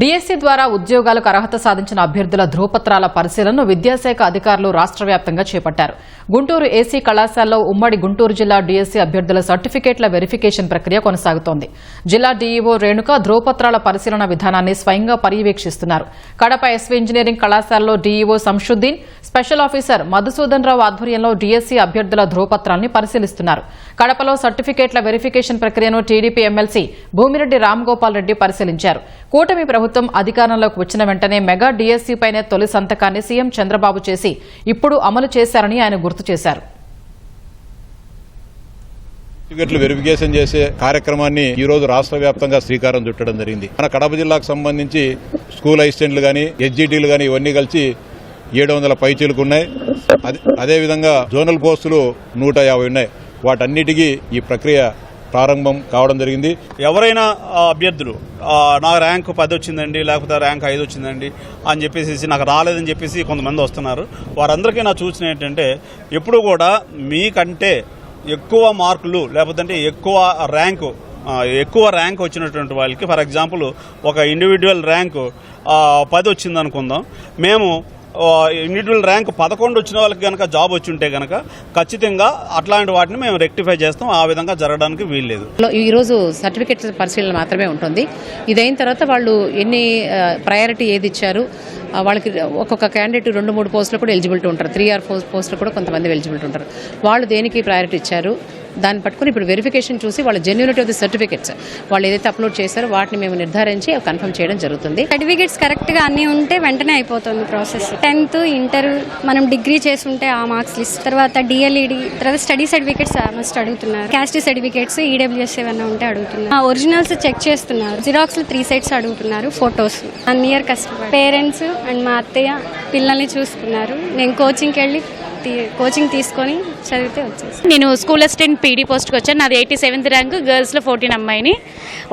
DSC ద్వారా ఉద్యోగాలకు అర్హత సాధించిన అభ్యర్థుల ధృవపత్రాల పరిశీలనను విద్యాశాఖ అధికారులు రాష్ట్ర వ్యాప్తంగా చేపట్టారు. గుంటూరు ఏసీ కళాశాలలో ఉమ్మడి గుంటూరు జిల్లా డిఎస్సీ అభ్యర్థుల సర్టిఫికేట్ల వెరిఫికేషన్ ప్రక్రియ కొనసాగుతోంది. జిల్లా డీఈఓ రేణుక ధృవపత్రాల పరిశీలన విధానాన్ని స్వయంగా పర్యవేక్షిస్తున్నారు. కడప ఎస్వీ ఇంజనీరింగ్ కళాశాలలో DEO Shamsuddin special officer Madhusudan Rao ఆధ్వర్యంలో డిఎస్సీ అభ్యర్థుల ధృవపత్రాల్ని పరిశీలిస్తున్నారు. కడపలో సర్టిఫికేట్ల వెరిఫికేషన్ ప్రక్రియను టీడీపీ ఎమ్మెల్సీ భూమిరెడ్డి రామ్గోపాల్ రెడ్డి పరిశీలించారు. కూటమి ప్రభుత్వం అధికారంలోకి వచ్చిన వెంటనే మెగా డిఎస్సీపైనే తొలి సంతకాన్ని సీఎం చంద్రబాబు చేసి ఇప్పుడు అమలు చేశారని ఆయన గుర్తు చేశారు. సర్టిఫికెట్లు వెరిఫికేషన్ చేసే కార్యక్రమాన్ని ఈ రోజు రాష్ట్ర వ్యాప్తంగా శ్రీకారం చుట్టడం జరిగింది. మన కడప జిల్లాకు సంబంధించి స్కూల్ అసిస్టెంట్లు కానీ ఎస్జిటీలు కానీ ఇవన్నీ కలిసి ఏడు వందల పైచీలకు ఉన్నాయి. అదేవిధంగా జోనల్ పోస్టులు నూట యాభై ఉన్నాయి. వాటన్నిటికీ ఈ ప్రక్రియ ప్రారంభం కావడం జరిగింది. ఎవరైనా అభ్యర్థులు నా ర్యాంక్ పది వచ్చిందండి లేకపోతే ర్యాంక్ ఐదు వచ్చిందండి అని చెప్పేసి నాకు రాలేదని చెప్పేసి కొంతమంది వస్తున్నారు. వారందరికీ నా సూచన ఏంటంటే ఎప్పుడు కూడా మీకంటే ఎక్కువ మార్కులు లేకపోతే ఎక్కువ ర్యాంకు ఎక్కువ ర్యాంక్ వచ్చినటువంటి వాళ్ళకి ఫర్ ఎగ్జాంపుల్ ఒక ఇండివిజువల్ ర్యాంకు పది వచ్చిందనుకుందాం. మేము ఇండివిజువల్ ర్యాంక్ పదకొండు వచ్చిన వాళ్ళకి కనుక జాబ్ వచ్చి ఉంటే కనుక ఖచ్చితంగా అట్లాంటి వాటిని మేము రెక్టిఫై చేస్తాం. ఆ విధంగా జరగడానికి వీల్లేదు ఈరోజు సర్టిఫికెట్ పరిశీలన మాత్రమే ఉంటుంది. ఇదైన తర్వాత వాళ్ళు ఎన్ని ప్రయారిటీ ఏది ఇచ్చారు? వాళ్ళకి ఒక్కొక్క క్యాండిడేట్ రెండు మూడు పోస్టులు కూడా ఎలిజిబిలిటీ ఉంటారు. త్రీ ఆర్ ఫోర్ పోస్టులు కూడా కొంతమంది ఎలిజిబిలిటీ ఉంటారు. వాళ్ళు దేనికి ప్రయారిటీ ఇచ్చారు? దాన్ని పట్టుకుని ఇప్పుడు వెరిఫికేషన్ చూసి వాళ్ళ జెన్యునిటీ ఆఫ్ ది సర్టిఫికేట్స్ వాళ్ళు ఏదైతే అప్లోడ్ చేశారో వాటిని మేము నిర్ధారించి కన్ఫర్మ్ చేయడం జరుగుతుంది. సర్టిఫికేట్స్ కరెక్ట్గా అన్నీ ఉంటే వెంటనే అయిపోతుంది ప్రాసెస్ టెన్త్ ఇంటర్ మనం డిగ్రీ చేస్తుంటే ఆ మార్క్స్ లిస్ట్ తర్వాత డిఎల్ఈడి తర్వాత స్టడీ సర్టిఫికేట్స్ మస్ట్ అడుగుతున్నారు. క్యాస్ట్ సర్టిఫికేట్స్ ఈడబ్ల్యూఎస్ ఏమైనా ఉంటే అడుగుతున్నారు. ఒరిజినల్స్ చెక్ చేస్తున్నారు. జిరాక్స్ త్రీ సెట్స్ అడుగుతున్నారు ఫొటోస్ వన్ ఇయర్ కష్టపడి. పేరెంట్స్ అండ్ మా అత్తయ్య పిల్లల్ని చూసుకున్నారు. నేను కోచింగ్కి వెళ్ళి కోచింగ్ తీసుకొని చదివితే వచ్చేసి. నేను స్కూల్ అసిస్టెంట్ పీడీ పోస్ట్కి వచ్చాను. నాది ఎయిటీ సెవెంత్ ర్యాంక్ గర్ల్స్లో ఫోర్టీన్ అమ్మాయిని.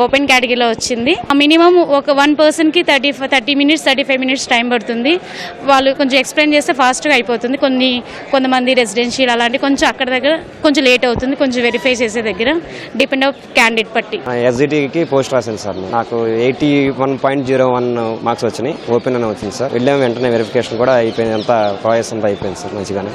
ఓపెన్ కేటగిరీలో వచ్చింది. మినిమం ఒక వన్ పర్సన్కి thirty thirty minutes thirty five minutes time పడుతుంది. వాళ్ళు కొంచెం ఎక్స్ప్లెయిన్ చేస్తే ఫాస్ట్గా అయిపోతుంది. కొన్ని కొంతమంది రెసిడెన్షియల్ అలాంటి కొంచెం అక్కడ దగ్గర కొంచెం లేట్ అవుతుంది. కొంచెం వెరిఫై చేసే దగ్గర డిపెండ్ ఆఫ్ క్యాండిడేట్ బట్టి ఎస్జిటికి పోస్ట్ రాశాను సార్. నాకు eighty one point zero one marks వచ్చినాయి. ఓపెన్ అని వచ్చింది సార్. వెళ్ళాము. వెంటనే వెరిఫికేషన్ కూడా అయిపోయింది. అంతా ప్రాసెస్ అంతా అయిపోయింది సార్ మంచిగానే.